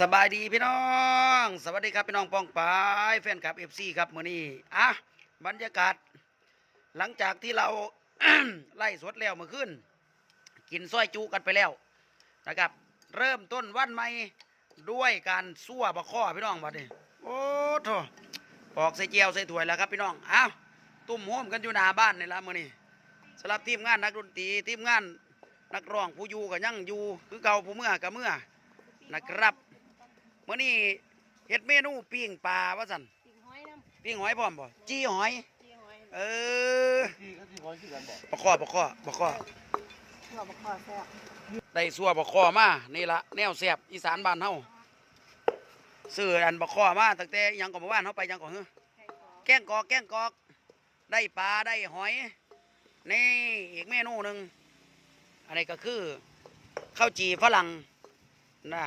สบายดีพี่น้อง สวัสดีครับพี่น้องปองปายแฟนคลับเอฟซีครับมื้อนี้อะบรรยากาศ หลังจากที่เราไล่สดแล้วเมื่อคืนกินซอยจูกันไปแล้วนะครับ เริ่มต้นวันใหม่ด้วยการซั่วบะข้อพี่น้องบัดนี้โอ้โถปอกใส่เจียวใส่ถ้วยแล้วครับพี่น้องอ้าวตุ่มโฮมกันอยู่หน้าบ้านนี่ละมื้อนี้สำหรับทีมงานนักดนตรีทีมงานนักร้องผู้อยู่ก็ยังอยู่คือเก่าผู้เมื่อกับเมื่อนะครับ มื้อนี้เฮ็ดเมนูปิ้งปลาว่าซั่นปิงห้อยน้ำปิ้งหอยพร้อมบ่จี้หอย จีหอยเออที่ก็ที่ร้อยคือกันบอกปะข้อปะข้อปะข้อหัวบะคอแซ่บได้สัวบะข้อมานี่ละแนวแซ่บอีสานบ้านเฮาซื้ออันบะข้อมาตั้งแต่หยังก่อนเมื่อวานเฮาไปหยังก่อนเฮ้อ ไข่กรอบแกงกอกแกงกอก ได้ปลาได้หอย นี่อีกเมนูหนึ่งอันนี้ก็คือข้าวจีฝรั่ง นะ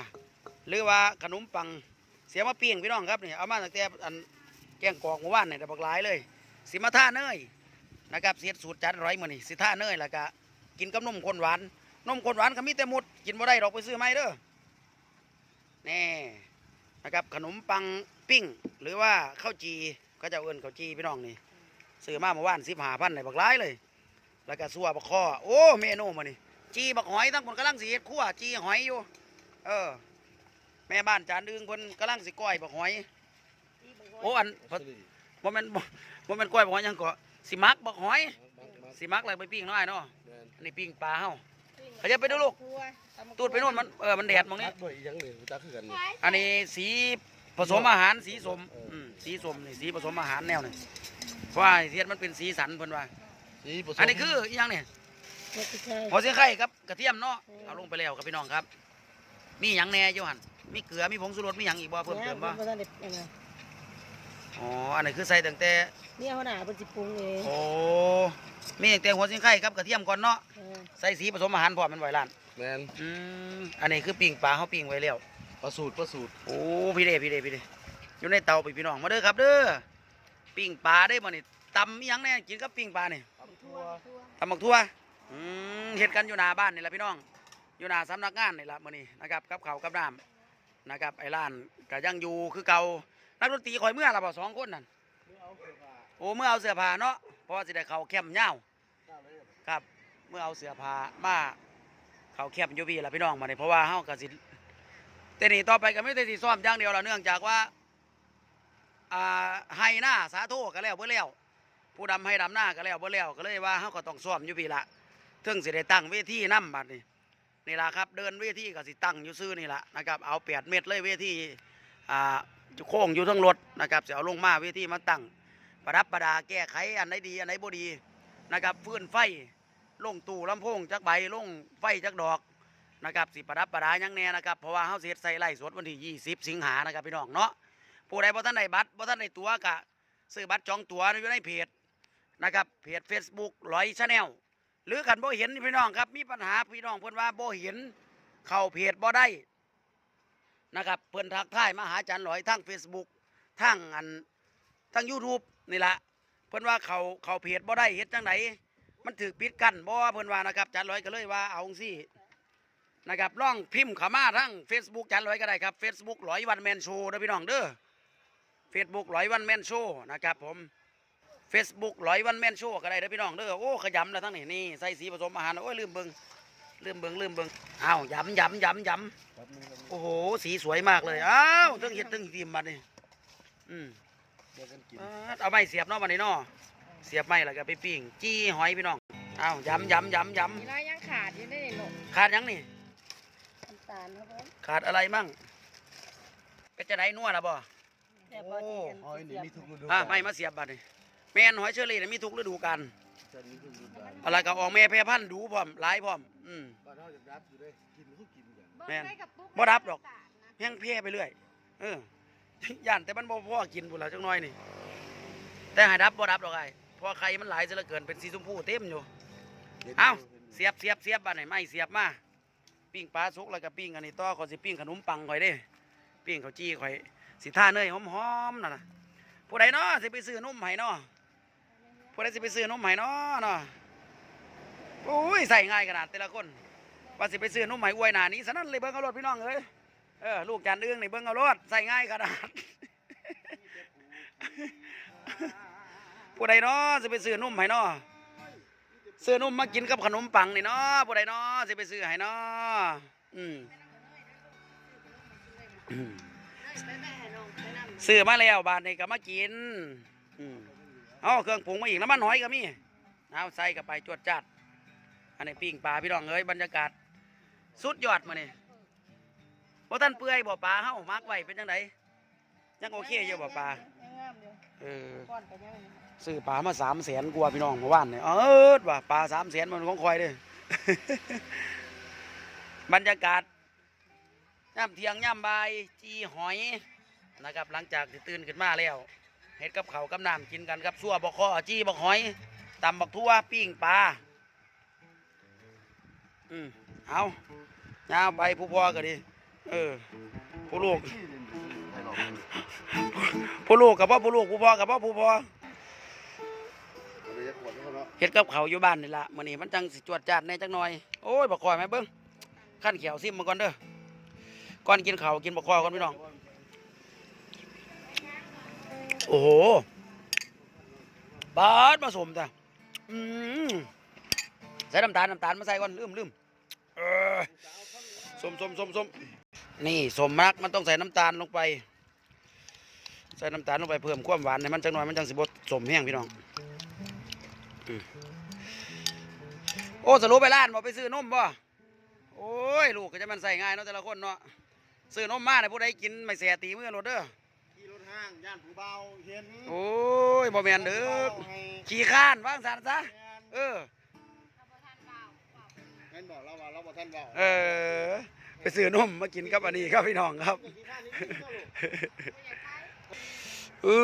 หรือว่าขนมปังเสียมาปิ้งพี่น้องครับนี่เอามาตั้งแต่อันแกงกอกเมื่อวานเนี่แต่บักหลายเลยสิมาท่าเนยนะครับเสียสูตรจัดร้อยมือนี่สิท่าเนยแล้วก็กินกับนมข้นหวานนมข้นหวานก็มีแต่หมดกินบ่ได้ดอกไปซื้อไม่เด้อนี่นะครับขนมปังปิ้ง หรือว่าข้าวจีเขาจะเอิ้นข้าวจีพี่น้องนี่ซื้อมาเมื่อวานสิบห้าพันในบักหลายเลย แล้วก็สัวบักคอโอ้เมนูมานี่จีบักหอยตั้งคนกำลังสิเฮ็ดคั่วจีหอยอยู่ เออ แม่บ้านจานดึงเพิ่นกำลังสิก้อยบักหอยจีบะหอย โอ้อันบ่แม่นบ่บ่แม่นกล้วยบ่หยังก็สิมักบักหอยสิมักอะไรไปปิ้งน้อยเนาะอันนี้ปิ้งปลาเฮาขยับไปดูลูกทั่วตำบักตูดไปนู่นมันเออมันแดดหมองนี้ตักด้วยอีหยังเลยตักคือกันนี่อันนี้สีผสมอาหารสีสมอืมสีสมนี่สีผสมอาหารแนวนี่เพราะว่าเทียนมันเป็นสีสันเพิ่นว่าสีผสมอันนี้คืออีหยังเนี่ยเฮ็ดที่ใช่หัวเสียไข่ครับกระเทียมเนาะเอาลงไปแล้วครับพี่น้องครับ มีหยังแหน่อยู่หั่นมีเกลือมีผงชูรสมีหยังอีกบ่เพิ่มเติมบ่บ่ทันได้อันนั้นอ๋ออันนี้คือใส่ตั้งแต่เนี่ยหัวหน้าเพิ่นสิปรุงเองโอ้มีตั้งแต่หัวเสียไข่ครับกระเทียมก่อนเนาะเออใส่สีผสมอาหารพร้อมมันไว้ร้านแมนอืมอันนี้คือปิ้งปลาเขาปิ้งไว้แล้ว ประสูตรประสูตรโอ้พี่เด้พี่เด้พี่เด้อยู่ในเตาไปพี่น้องมาเด้อครับเด้อปิ้งปลาได้บ่นี่ตำอิหยังแน่กินกับปิ้งปลานี่ทั่วทั่วตำบักทั่วอืมเฮ็ดกันอยู่หน้าบ้านนี่แหละพี่น้อง อยู่หน้าสำนักงานนี่แหละมื้อนี้นะครับกับข้ากับน้ำนะครับไอ้ร้านก็ยังอยู่คือเก่านักดนตรีคอยเมื่อละบ่สองคนนั่นโอ้เมื่อเอาเสื้อผ้าเนาะเพราะว่าสิได้เข้าแคมป์ยาวครับเมื่อเอาเสื้อผ้ามาเขาแคมยู่พี่ละพี่น้องมานี่เพราะว่าเฮาก็สิแต่นี่ต่อไปก็ไม่ได้สิซ้อมอย่างเดียวละเนื่องจากว่าอ่าให้หน้าสาโทก็แล้วเบ่แล้วผู้ดำให้ดำหน้าก็แล้วเบ่แล้วก็เลยว่าเฮาก็ต้องซ้อมยู่พี่ละถึงสิได้ตั้งเวทีนำบัดนี้ นี่ละครับเดินเวทีก็สิตั้งอยู่ซื่อนี่แหละนะครับเอา8เมตรเลยเวทีอ่าโค้งอยู่ทั้งรถนะครับเสิเอาลงมาเวทีมาตั้ง ประดับประดาแก้ไขอันไหนดีอันไหนบ่ดีนะครับฟื้นไฟลงตู้ลำโพงจักใบลงไฟจักดอกนะครับสิประดับประดายังแน่นะครับเพราะว่าเฮาสิเฮ็ดใส่ไล่สดวันที่20 สิงหานะครับพี่น้องเนาะผู้ใดบ่ทันได้บัตรบ่ทันได้ตั๋วก็ซื้อบัตรจองตั๋วอยู่ในเพจนะครับเพจ Facebook ร้อยชาแนล หรือคันโบเห็นพี่น้องครับ มีปัญหาพี่น้องเพิ่อนว่าโบเห็นเข้าเพจบ่ได้นะครับเพิ่อนทักทายมาหาจารย์ร้อยทาง Facebook ทางอันทาง YouTube นี่ละเพิ่อนว่าเขาเขาเพจบ่ได้เฮ็ดจังไดมันถูกปิดกั้นบ่เพิ่อนว่านะครับจารย์ร้อยก็เลยว่าเอาจังซี่นะครับล่องพิมพ์ขามาทั้ง Facebook จันร้อยก็ได้ครับ Facebook ร้อยวันแมนโชว์นะพี่น้องเด้อ Facebook ร้อยวันแมนโชว์นะครับผม Facebook ร้อยวันแมนโชว์ก็ได้นะพี่น้องเด้อโอ้ขยำแล้วทั้งนี้นี่ใส่สีผสมอาหารโอ้ยลืมเบิงลืมเบิงลืมเบิงอ้าวยำยำยำยำโอ้โหสีสวยมากเลยอ้าวทั้งเห็ดทั้งทีมบัดนี่อืมเดี๋ยวกันกินอ่าเอาไม้เสียบเนาะบัดนี้เนาะเสียบไม้แล้วก็ไปปิ้งจี้หอยพี่น้องอ้าวยำยำยำยมีลายยังขาดอยู่ได้เนาะำขาดหยังนี่น้ำตาลครับผมขาดอะไรมั่งเป็นจะได้นัวละบ่แต่บ่ที่อันหอยนี่มีทุกฤดูอะไม่มาเสียบบัดนี่ แม่นหอยเชอรี่นี่มีทุกฤดูกาลจะมีทุกฤดูกาลอะไรก็ออกแม่แพร่พันธุ์ดูพร้อมหลายพร้อม อืม บ้านเฮาจะรับอยู่เด้กินทุกกินกันแม่นบ่รับดอก แห้งแพร่ไปเรื่อย เออย่านแต่มันบ่พอกินพุ่นละจังน้อยนี่ แต่ให้รับบ่รับดอกไอ้เพราะไข่มันหลายซะเหลือเกินเป็นสีชมพูเต็มอยู่ เอ้าเสียบเสียบเสียบบัดนี่ไม่เสียบมาปิ้งปลาสุกแล้วก็ปิ้งอันนี้ต่อขอยสิปิ้งขนมปังข่อยเด้ปิ้งข้าวจี้ข่อยสิท่าเนยหอมๆนั่นน่ะผู้ใดเนาะสิไปซื้อนมให้เนาะ ผู้ใดสิไปซื้อนมให้เนาะเนาะโอ้ยใส่ง่ายขนาดแต่ละคนว่าสิไปซื้อนมให้อวยหน้านี้ซะนั่นเลยเบิ่งเอารถพี่น้องเอ้ยเออลูกจานอึ้งนี่เบิ่งเอารถใส่ง่ายขนาดผู้ใดเนาะสิไปซื้อนมให้เนาะซื้อนมมากินกับขนมปังนี่เนาะผู้ใดเนาะสิไปซื้อให้เนาะอืมอืมไปแม่ให้น้องไปนำซื้อมาแล้วบาทนี้ก็มากิน อืม เอาเครื่องปรุงมาอีกน้ำมันหอยก็มีเอาใส่กับไปจวดจัด อันนี้ปิ้งปลาพี่น้องเอ้ยบรรยากาศ สุดยอดมาเนี่ยบ่ท่านเปื่อยบ่ปลาเฮามักไว้เป็นจังไดยังโอเคอยู่บ่ปลาเออซื้อปลามาสามแสนกว่าพี่น้องเมื่อวานเนี่ยเออว่ะปลาสามแสนมันของคอยเด้อบรรยากาศย่ำเทียงย่ำใบจีหอยนะครับหลังจากที่ตื่นขึ้นมาแล้ว เห็ดกับเขากับน้ำกินกันกับซัวบกคอจี้บกหอยตำบักทั่วปิ้งปลาอืมเอายาวไปผู้พ่อก็ดี เออ ผู้ลูก ผู้ลูกกับพ่อผู้ลูกผู้พ่อกับพ่อผู้พ่อเฮ็ดกับเขาอยู่บ้านนี่ละมื้อนี้มันจังสิจวดจัดแหน่จักหน่อย โอ้ยบักคอยแม่เบิ่งขั้นเขียวซิมมาก่อนเด้อก่อนกินเขากินบักคอยก่อนพี่น้อง โอ้โหบาดมาสมจ้ะอืมใส่น้ำตาลน้ำตาลมาใส่ก่อนลืมลืมเออสมสมสมสมนี่สมมักมันต้องใส่น้ำตาลลงไป ใส่น้ำตาลลงไปเพิ่มความหวานให้มันจังหน่อยมันจังสิบดสมแห้งพี่น้องโอ้สรุปไปร้านบ่ไปซื้อนมบ่โอ้ย ลูกก็จะมันใส่ง่ายเนาะแต่ละคนเนาะซื้อนมมาเนี่ยผู้ใดกินไม่แสตีมือโลดเด้อขี่รถ ห้างย่านผู้เบาเห็นโอ้ยบ่แม่นเด้อขี้ข้านว่างสันซะเอองั้นบอกเราว่าเราบอกท่านเบาเออ ไปซื้อนมมากินกับอันนี้ครับพี่น้องครับขี่ข้างนี้ขี่เข้าลูกเอ้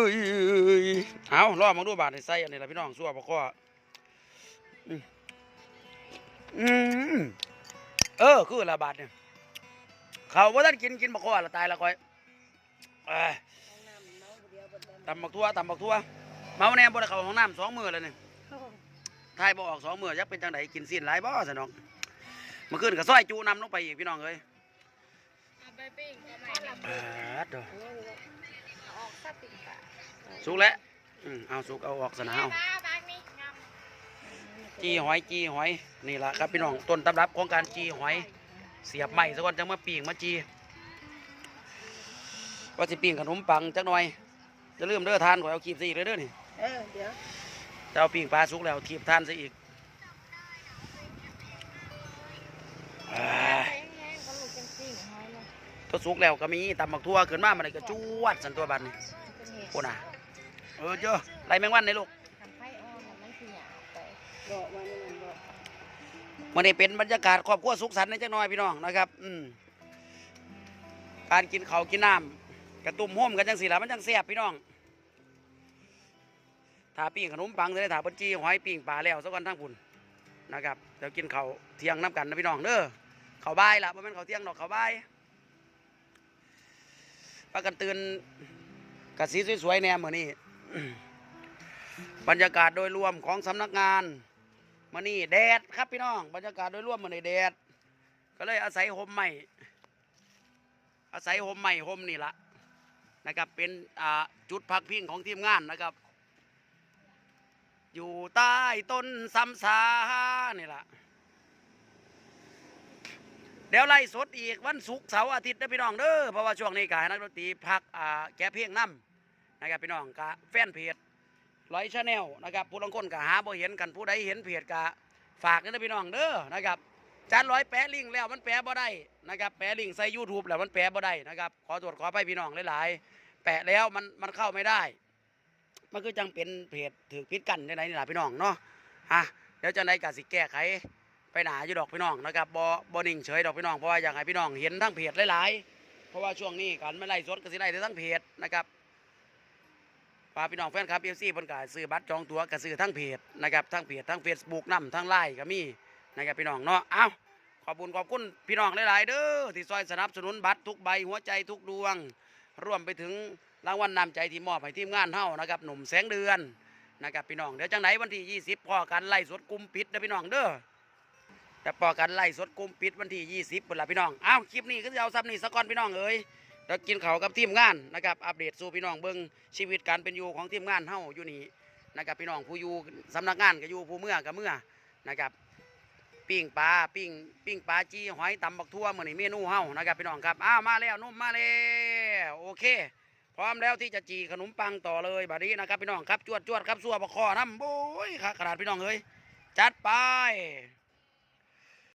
ยเอารอมาดูบาทให้ใส่อันนี้ละพี่น้องซัวบ่ข้ออืมอืมเออ คือละบาทเนี่ยเขาว่าท่านกินกินบ่ข้อละตายละคอย ตำบักทั่วตำบักทั่วเมาแน่บ่ได้เข้าห้องน้ำสองมื้อแล้วนี่ทายบ่ออกสองมื้อยักเป็นจังไดกินสิ้นหลายบ่ซะน้องเมื่อคืนก็ซอยจูนำลงไปอีกพี่น้องเอ้ยเอาไปปิ้งก็ไม่ละเอิดเด้อเอาออกซะปิ้งปลาสุกแล้วอืมเอาสุกเอาออกซะนะเอาบางนี่งามจีหอยจีหอยนี่ล่ะครับพี่น้องต้นตำรับของการจีหอย เสียบใหม่ซะก่อนจังมาปิ้งมาจีว่าสิปิ้งขนมปังจักหน่อย จะลืมเด้อทานข่อยเอาคีบซะอีกเด้อเด้อนี่เออเดี๋ยวจะเอาปิ้งปลาสุกแล้วคีบทานซะอีกอ่าแห้งๆก็ลูกจังปิ้งหอยเลยตัวสุกแล้วก็มีตำบักทั่วขึ้นมามันก็จวดสันตัวบัดนี่เป็นเห็ดโอ้น่ะเออเจ้าไรแมงวันในลูกทำไข่อ่อนน่ะมันสิหยาบไปดอกมันมันดอกมันได้เป็นบรรยากาศครอบครัวสุขสันต์ในจักหน่อยพี่น้องนะครับ อืมการกินข้าวกินน้ำ กระตุ่มห่มกันจังสีละมันจังแซ่บพี่น้องถาปิ้งขนมปังจะได้ถาเปนจีหอยปิ้งปลาแล้วสักวันทั้งพุ่นนะครับเดี๋ยวกินเขาเที่ยงน้ำกันนะพี่น้องเด้อข้าบ่ายละเพราะมันข้าเที่ยงดอกเขาบ่ายปากันตื่นกระสีสวยๆแนมเหมือนนี้บรรยากาศโดยรวมของสำนักงานมานี่แดดครับพี่น้อง บรรยากาศโดยรวมมาในแดด ก็เลยอาศัยห่มใหม่อาศัยห่มใหม่ห่มนี่ละ นะครับเป็นจุดพักพิงของทีมงานนะครับ อยู่ใต้ต้นซ้ำซานี่ละเดี๋ยวไล่สดอีกวันศุกร์เสาร์อาทิตย์นะพี่น้องเด้อเพราะว่าช่วงนี้กายนักดนตรีพักแก้เพลงน้ำนะครับพี่น้องกะแฟนเพจร้อยชาแนลนะครับผู้ลงคนก็หาบ่เห็นกันผู้ใดเห็นเพจก็ฝากนะพี่น้องเด้อนะครับ จานร้อยแปะลิงแล้วมันแปะบ่ได้นะครับแปะลิงใส่ YouTube แล้วมันแปะบ่ได้นะครับ ขอตรวจขอไปพี่น้องหลายๆ แปะแล้วมันมันเข้าไม่ได้ มันคือจังเป็นเพจถือพิษกันในไหนนี่ล่ะพี่น้องเนาะฮะเดี๋ยวจะไหนกสิแก้ไขไปหนาอยู่ดอกพี่น้องนะครับบ่บ่นิ่งเฉยดอกพี่น้องเพราะว่าอยากให้พี่น้องเห็นทั้งเพจหลายๆ เพราะว่าช่วงนี้การไม่ไล่สดก็สิไล่แต่ทั้งเพจนะครับฝากพี่น้องแฟนคลับเอฟซีเพิ่นก็ซื้อบัตรจองตั๋วก็ซื้อทั้งเพจนะครับทั้งเพจทั้ง Facebook นำทั้งไลน์ก็มี นะครับพี่น้องเนาะเอ้าขอบคุณขอบคุณพี่น้องหลายๆเด้อที่ซอยสนับสนุนบัตรทุกใบหัวใจทุกดวง รวมไปถึงรางวัลนำใจที่มอบให้ทีมงานเฮานะครับหนุ่มแสงเดือนนะครับพี่น้องเดี๋ยวจังไหนวันที่ 20พอกันไล่สดกลุ่มปิดนะพี่น้องเด้อแต่ปอกันไล่สดกลุ่มปิดวันที่ 20ปุ่นละพี่น้องอ้าวคลิปนี้ก็จะเอาซ้ำนี่สะก่อนพี่น้องเอ้ยแล้วกินเขากับทีมงานนะครับอัปเดตสู่พี่น้องเบิ่งชีวิตการเป็นอยู่ของทีมงานเฮาอยู่นี่นะครับพี่น้องผู้อยู่สำนักงานก็อยู่ผู้เมื่อก็เมื่อนะครับ ปิ้งปลาปิ้งปิ้งปลาจีหอยตำบักทั่วเหมือนเมนูเฮานะครับพี่น้องครับอ้าวมาแล้วนุ่มมาแล้วโอเค พร้อมแล้วที่จะจีขนมปังต่อเลยบัดนี้นะครับพี่น้องครับจวดจวดครับสัวบะคอน้ำโอ้ยครับขนาดพี่น้องเอ้ยจัดไป